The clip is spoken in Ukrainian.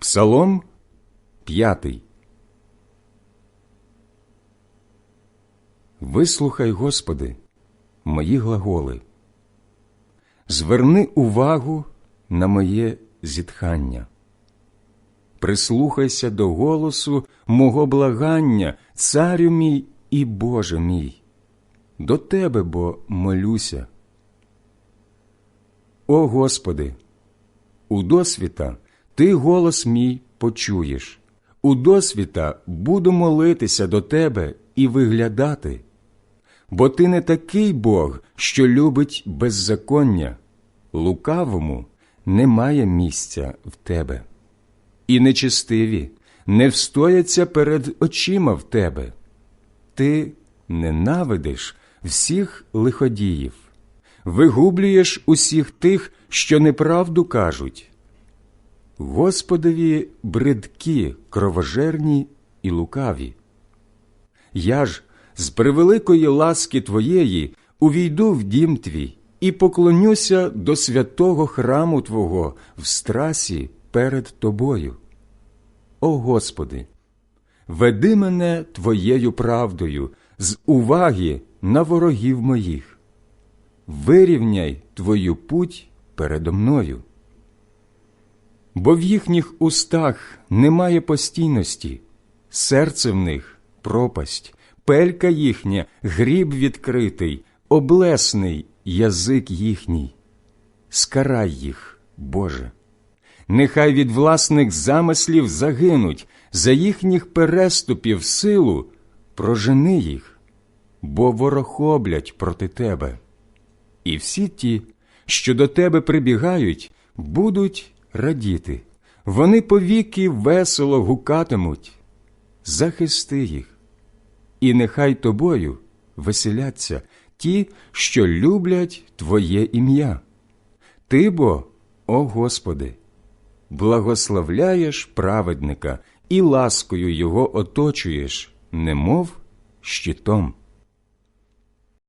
Псалом п'ятий. Вислухай, Господи, мої глаголи. Зверни увагу на моє зітхання. Прислухайся до голосу мого благання, царю мій і Боже мій. До Тебе бо молюся. О Господи, у досвіта Ти голос мій почуєш, у досвіта буду молитися до Тебе і виглядати, бо Ти не такий Бог, що любить беззаконня, лукавому немає місця в Тебе, і нечестиві не встояться перед очима в Тебе. Ти ненавидиш всіх лиходіїв, вигублюєш усіх тих, що неправду кажуть. Господові бридкі, кровожерні і лукаві. Я ж з превеликої ласки Твоєї увійду в дім твій і поклонюся до святого храму Твого в страсі перед Тобою. О Господи, веди мене Твоєю правдою з уваги на ворогів моїх, вирівняй Твою путь передо мною. Бо в їхніх устах немає постійності, серце в них пропасть, пелька їхня, гріб відкритий, облесний язик їхній. Скарай їх, Боже. Нехай від власних замислів загинуть, за їхніх переступів силу прожени їх, бо ворохоблять проти тебе. І всі ті, що до тебе прибігають, будуть радіти, вони повіки весело гукатимуть. Захисти їх, і нехай тобою веселяться ті, що люблять Твоє ім'я. Ти бо, о Господи, благословляєш праведника і ласкою його оточуєш, немов щитом.